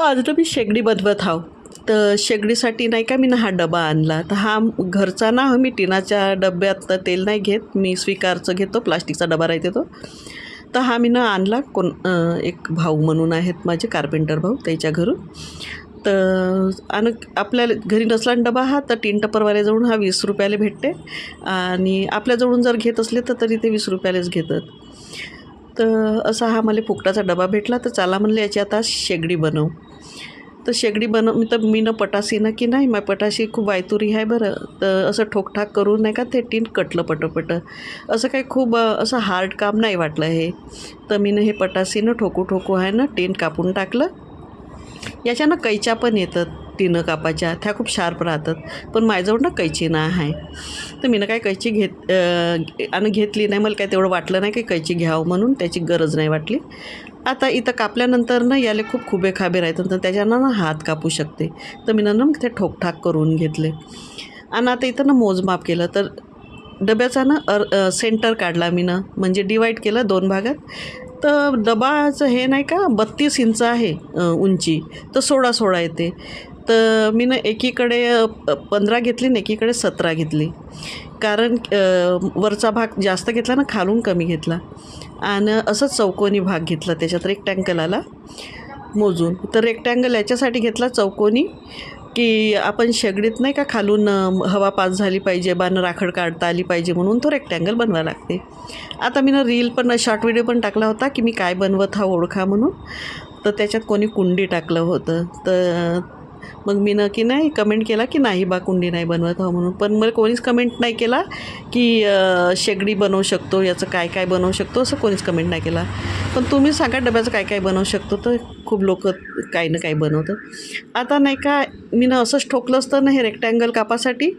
आज तर मी शेगडी बदवत हाव तर शेगडीसाठी नाही का मी ना हा डबा आणला. तर हा घरचा ना मी टिनाच्या डब्यात तेल नाही घेत. मी स्वीकारचं घेतो प्लास्टिकचा डबा राहते तो. तर हा मी ना आणला. कोण एक भाऊ म्हणून आहेत माझे कार्पेंटर भाऊ त्याच्या घरून. तर आणि आपल्याला घरी नसला डबा हा तर तीन टपरवाले जाऊन हा वीस रुपयाला भेटते. आणि आपल्याजवळून जर घेत असले तर तरी ते वीस रुपयालाच घेतात. तर असा हा मला फुकटाचा डबा भेटला. तर चला म्हणले याची आता शेगडी बनव. तर शेगडी बनव मी तर मी न पटाशी ना की नाही मग पटाशी खूप वायतुरी आहे बरं. तर असं ठोकठाक करून नाही का ते टीन कटलं पटपट. असं काही खूप असं हार्ड काम नाही वाटलं हे. तर मी हे पटाशीनं ठोकू ठोकू आहे ना टीन कापून टाकलं. याच्यानं कैच्या पण येतात. टिनं कापाच्या त्या खूप शार्प राहतात. पण माझ्याजवळ ना कैची ना आहे. तर मी ना काय कैची घेत आणि घेतली नाही मला काय तेवढं वाटलं नाही की कैची घ्यावं म्हणून त्याची गरज नाही वाटली. आता इथं कापल्यानंतर ना याले खूप खुबे खाबे राहतात तर त्याच्यानं ना हात कापू शकते. तर मी ना ते ठोकठाक करून घेतले. आणि आता इथं ना मोजमाप केलं तर डब्याचा ना अर सेंटर काढला मी ना म्हणजे डिवाईड केलं दोन भागात. तर डबाचं हे नाही का बत्तीस इंच आहे उंची. तर सोळा सोळा येते. तर मी ना एकीकडे प- पंधरा घेतली आणि एकीकडे सतरा घेतली. कारण वरचा भाग जास्त घेतला ना खालून कमी घेतला. आणि असंच चौकोनी भाग घेतला त्याच्यात रेक्टँगल आला मोजून. तर रेक्टँगल याच्यासाठी घेतला चौकोनी की आपण शेगडीत नाही का खालून हवा पास झाली पाहिजे बाण राखड काढता आली पाहिजे म्हणून तो रेक्टँगल बनवा लागते. आता मी ना रील पण शॉर्ट व्हिडिओ पण टाकला होता की मी काय बनवत हा ओळखा म्हणून. तर त्याच्यात कोणी कुंडी टाकलं होतं. तर मग मी ना की नाही कमेंट केला की नाही बा कुंडी नाही बनवत हो म्हणून. पण मला कोणीच कमेंट नाही केला की शेगडी बनवू शकतो याचं काय काय बनवू शकतो असं कोणीच कमेंट नाही केला. पण तुम्ही सांगा डब्याचं काय काय बनवू शकतो तर खूप लोक काही ना काही बनवतं आता नाही का मी ना असंच ठोकलं असतं ना हे रेक्टँगल कापासाठी.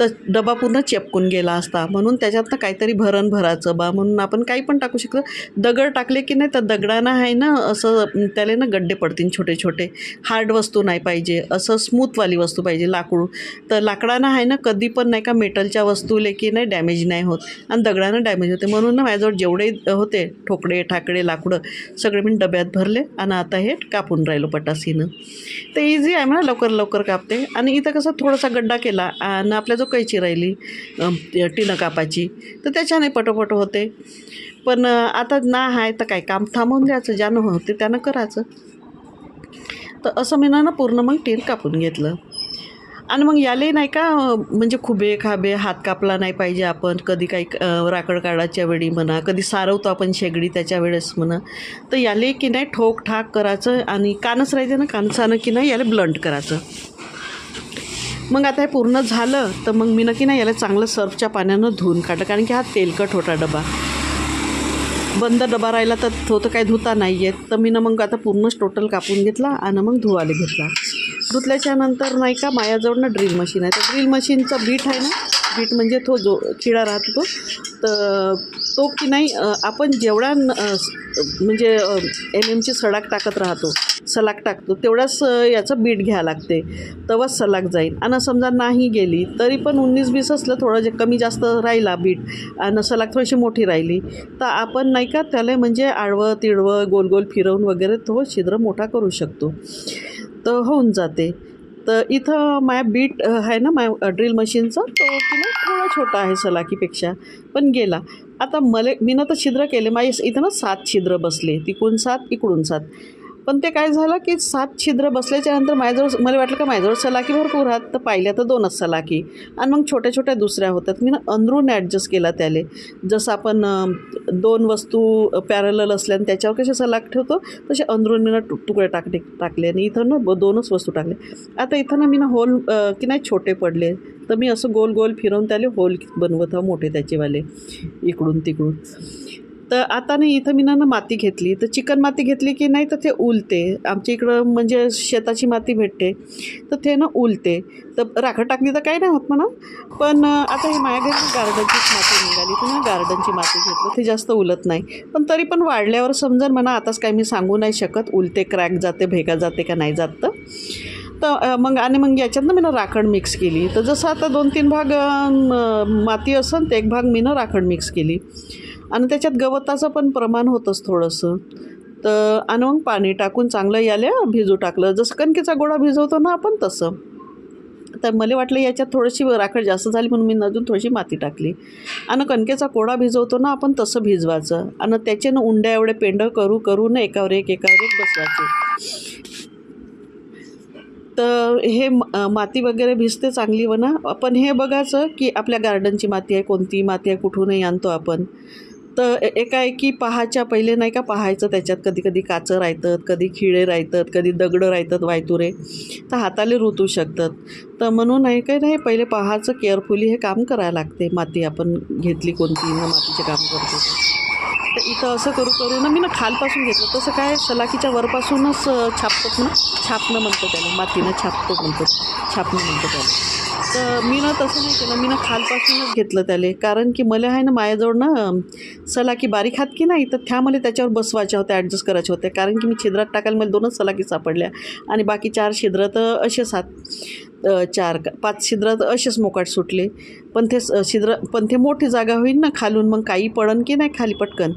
तर डबा पूर्ण चेपकून गेला असता. म्हणून त्याच्यातनं काहीतरी भरण भरायचं बा. म्हणून आपण काही पण टाकू शकतो. दगड टाकले की नाही तर दगडानं आहे ना असं त्याला ना गड्डे पडतील छोटे छोटे. हार्ड वस्तू नाही पाहिजे. असं स्मूथवाली वस्तू पाहिजे लाकूड. तर लाकडानं आहे ना कधी पण नाही का मेटलच्या वस्तूले की नाही डॅमेज नाही होत. आणि दगडानं डॅमेज होते. म्हणून ना माझ्याजवळ जेवढे होते ठोकडे ठाकडे लाकडं सगळे मी डब्यात भरले आणि आता हे कापून राहिलो पटासीनं. ते इझी आहे म्हणा लवकर लवकर कापते. आणि इथं कसं थोडासा गड्डा केला. आणि आपल्या जो कैची राहिली टिनं कापाची तर त्याच्याने पटोपट होते. पण आता ना आहे तर काय काम थांबवून द्यायचं ज्यानं होते त्यानं करायचं. तर असं मी ना पूर्ण मग टीन कापून घेतलं. आणि मग याले नाही का म्हणजे खुबे खाबे हात कापला नाही पाहिजे आपण कधी काही राकड काढायच्या वेळी म्हणा कधी सारवतो आपण शेगडी त्याच्या वेळेस म्हणा. तर याले की नाही ठोक ठाक करायचं आणि कानच राहते ना कानसानं की नाही याला ब्लंट करायचं. मग आता हे पूर्ण झालं तर मग मी नक्की ना याला चांगलं सर्फच्या पाण्यानं धुवून काढलं कारण की हा तेलकट होता डबा. बंद डबा राहिला तर तो तर काही धुता नाही आहे तर मी ना मग आता पूर्णच टोटल कापून घेतला आणि मग धुवायला घेतला. धुतल्याच्या नंतर नाही का माझ्याजवळ ना ड्रिल मशीन आहे. तर ड्रिल मशीनचा बीट आहे ना बीट म्हणजे तो जो खिळा राहतो तो तर तो की नाही? आपण जेवढा म्हणजे एम एमची सडाक टाकत राहतो सलाक टाकतो तेवढाच याचं बीट घ्यावं लागते. तेव्हाच सलाक जाईल. आणि समजा नाही गेली तरी पण उन्नीस बीस असलं थोडं जे कमी जास्त राहिला बीट आणि सलाक थोडीशी मोठी राहिली तर आपण नाही का त्याला म्हणजे आडवं तिडवं गोल गोल फिरवून वगैरे तो छिद्र मोठा करू शकतो. तर होऊन जाते. तर इथं माय बीट आहे ना माय ड्रिल मशीनचा? तो की नाही थोडा छोटा आहे सलाकीपेक्षा पण गेला. आता मले मी ना तर छिद्र केले माझे इथं ना सात छिद्र बसले तिकडून सात इकडून सात. पण ते काय झालं की सात छिद्र बसल्याच्या नंतर माझ्याजवळ मला वाटलं का माझ्याजवळ सलाकी भरपूर आहात तर पाहिल्या तर दोनच सलाकी आणि मग छोट्या छोट्या दुसऱ्या होतात मी ना अंदरून ॲडजस्ट केला त्याले. जसं आपण दोन वस्तू पॅरल आणि त्याच्यावर कसे सलाक ठेवतो तसे अंदरून मी ना तु- तुकडे टाकले टाकले आणि इथं ना दोनच वस्तू टाकले. आता इथं ना मी ना होल की नाही छोटे पडले. तर मी असं गोल गोल फिरवून त्याले होल बनवत हा मोठे त्याचेवाले. इकडून तिकडून. तर आता नाही इथं मी ना ना माती घेतली. तर चिकन माती घेतली की नाही तर ते उलते. आमच्या इकडं म्हणजे शेताची माती भेटते. तर ते ना उलते. तर राखड टाकली तर काही नाही होत म्हणा. पण आता हे माझ्या घरी गार्डनचीच माती निघाली. तर ना गार्डनची माती घेतलं. ते जास्त उलत नाही. पण तरी पण वाढल्यावर समजेल म्हणा आताच काय मी सांगू नाही शकत. उलते क्रॅक जाते भेगा जाते का नाही जात तर. मग आणि मग याच्यातनं मी ना राखड मिक्स केली. तर जसं आता दोन तीन भाग माती असेल तर एक भाग मी ना राखड मिक्स केली. आणि त्याच्यात गवताचं पण प्रमाण होतंच थोडंसं. तर आणि मग पाणी टाकून चांगलं याल्या भिजू टाकलं. जसं कणकेचा गोळा भिजवतो ना आपण तसं. तर मला वाटलं याच्यात थोडीशी राखड जास्त झाली म्हणून मी अजून थोडीशी माती टाकली. आणि कणकेचा कोडा भिजवतो ना आपण तसं भिजवायचं. आणि त्याचे ना उंड्या एवढे पेंड करू करू ना एकावर एक एकावर एक बसवायचे. तर हे माती वगैरे भिजते चांगली म्हणा. आपण हे बघायचं की आपल्या गार्डनची माती आहे कोणती माती आहे कुठूनही आणतो आपण. तर एकाएकी पहाच्या पहिले नाही का पाहायचं त्याच्यात कधी कधी काचं राहतात कधी खिळे राहतात कधी दगडं राहतात वायतुरे तर हाताले रुतू शकतात. तर म्हणून नाही काय नाही पहिले पाहायचं केअरफुली हे काम करायला लागते. माती आपण घेतली कोणती ना मातीचे काम करतो. तर इथं असं करू करू ना मी ना खालपासून घेतलं. तसं काय सलाकीच्या वरपासूनच छापतात ना छापणं म्हणतो त्याला मातीनं छापतो म्हणतो छापणं म्हणतो त्याला. तर मी ना तसं नाही केलं. मी ना खालपासूनच घेतलं त्याले. कारण की मला आहे ना माझ्याजवळ ना सलाकी बारीक हात की नाही तर त्या मला त्याच्यावर बसवायच्या होत्या ॲडजस्ट करायच्या होत्या. कारण की मी छिद्रात टाकायला मला दोनच सलाकी सापडल्या. आणि बाकी चार छिद्र तर असेच सात चार का पाच छिद्र तर असेच मोकाट सुटले. पण ते छिद्र पण ते मोठी जागा होईल ना खालून मग काही पडन की नाही खाली पटकन.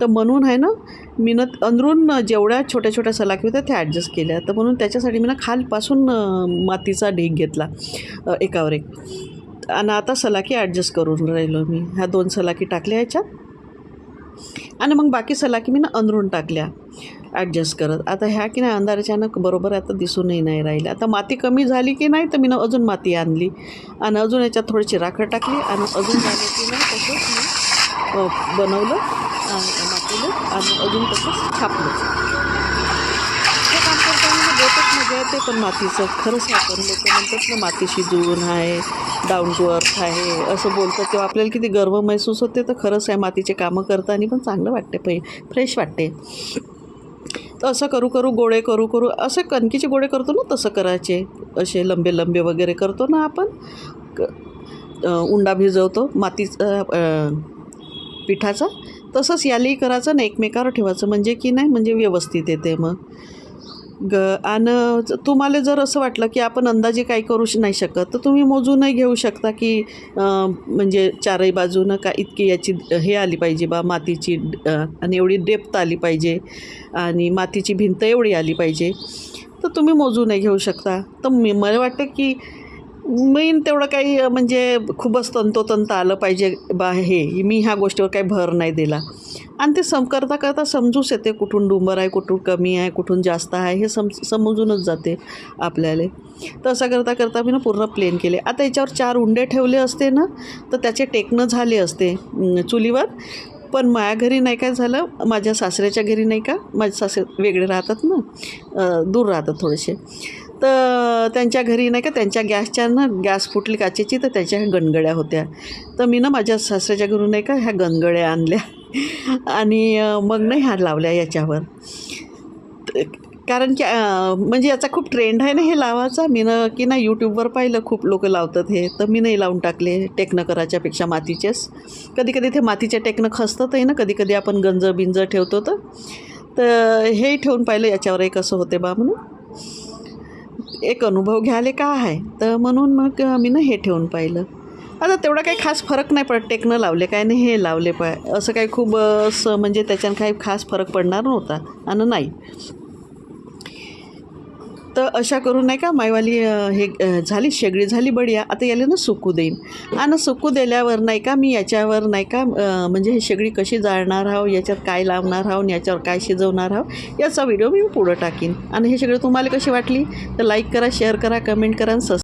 तर म्हणून आहे ना मी अंदरून जेवढ्या छोट्या छोट्या सलाखी होत्या त्या ॲडजस्ट केल्या. तर म्हणून त्याच्यासाठी मी ना खालपासून मातीचा ढीग घेतला एकावर एक. आणि आता सलाखी ॲडजस्ट करून राहिलो मी. ह्या दोन सलाखी टाकल्या ह्याच्यात. आणि मग बाकी सलाखी मी ना अंदरून टाकल्या ॲडजस्ट करत. आता ह्या की नाही अंधाराच्यानं बरोबर आता दिसूनही नाही राहिल्या. आता माती कमी झाली की नाही तर मी ना अजून माती आणली. आणि अजून याच्यात थोडीशी राखड टाकली. आणि अजून झाली की नाही तसंच मी बनवलं. अ, आणि अजून तसंच छापलं. हे काम करताना ना मजा येते पण मातीचं. खरंच आपण लोक म्हणतात ना मातीशी जुळून आहे डाऊन टू अर्थ आहे असं बोलतात. तेव्हा आपल्याला किती गर्व महसूस होते तर खरंच आहे मातीचे कामं करताना पण चांगलं वाटते पै फ्रेश वाटते. तर असं करू करू गोळे करू करू असे कणकीचे गोळे करतो ना तसं करायचे. असे लंबे लंबे वगैरे करतो ना आपण. क उंडा भिजवतो मातीचा पिठाचा. तसंच यालाही करायचं ना एकमेकावर ठेवायचं. म्हणजे की नाही? म्हणजे व्यवस्थित येते मग. ग आणि तुम्हाला जर असं वाटलं की आपण अंदाजे काही करू नाही शकत तर तुम्ही मोजूनही घेऊ शकता की म्हणजे चारही बाजूनं का इतकी याची हे आली पाहिजे बा मातीची आणि एवढी डेप्थ आली पाहिजे आणि मातीची भिंत एवढी आली पाहिजे तर तुम्ही मोजूनही घेऊ शकता. तर मी मला वाटतं की मेन तेवढं काही म्हणजे खूपच तंतोतंत आलं पाहिजे बा हे. मी ह्या गोष्टीवर काही भर नाही दिला. आणि ते सम करता करता समजूच येते कुठून डुंबर आहे कुठून कमी आहे कुठून जास्त आहे हे सम समजूनच जाते आपल्याला. तर असं करता करता मी ना पूर्ण प्लेन केले. आता याच्यावर चार उंडे ठेवले असते ना तर त्याचे टेकणं झाले असते चुलीवर. पण माझ्या घरी नाही काय झालं माझ्या सासऱ्याच्या घरी नाही का माझे सासरे वेगळे राहतात ना दूर राहतात थोडेसे. तर त्यांच्या घरी नाही का त्यांच्या गॅसच्या ना गॅस फुटली काचेची तर त्याच्या ह्या गणगड्या होत्या. तर मी ना माझ्या सासऱ्याच्या घरून नाही का ह्या गणगड्या आणल्या. आणि मग ना ह्या लावल्या याच्यावर. कारण की म्हणजे याचा खूप ट्रेंड आहे ना हे लावायचा. मी ना की ना यूट्यूबवर पाहिलं खूप लोक लावतात हे. तर मी नाही लावून टाकले टेकणं करायच्यापेक्षा मातीचेच. कधी कधी ते मातीच्या टेकणं खसतातही ना कधी कधी आपण गंज बिंज ठेवतो तर. तर ठेवून पाहिलं याच्यावर एक असं होते बा म्हणून. एक अनुभव घ्यायला का आहे? तर म्हणून मग मी ना हे ठेवून पाहिलं. आता तेवढा काही खास फरक नाही पडत टेकणं लावले काय नाही हे लावले पाय. असं काही खूप असं म्हणजे त्याच्यानं काही खास फरक पडणार नव्हता. आणि नाही. तर अशा करून नाही का मायवाली हे झाली शेगडी झाली बढिया आता याला ना सुकू देईन. आणि सुकू दिल्यावर नाही का मी याच्यावर नाही का म्हणजे हे शेगडी कशी जाळणार आहो याच्यात काय लावणार आहो आणि याच्यावर काय शिजवणार आहो याचा व्हिडिओ मी पुढं टाकीन. आणि हे शेगडी तुम्हाला कशी वाटली तर लाईक करा शेअर करा कमेंट करा आणि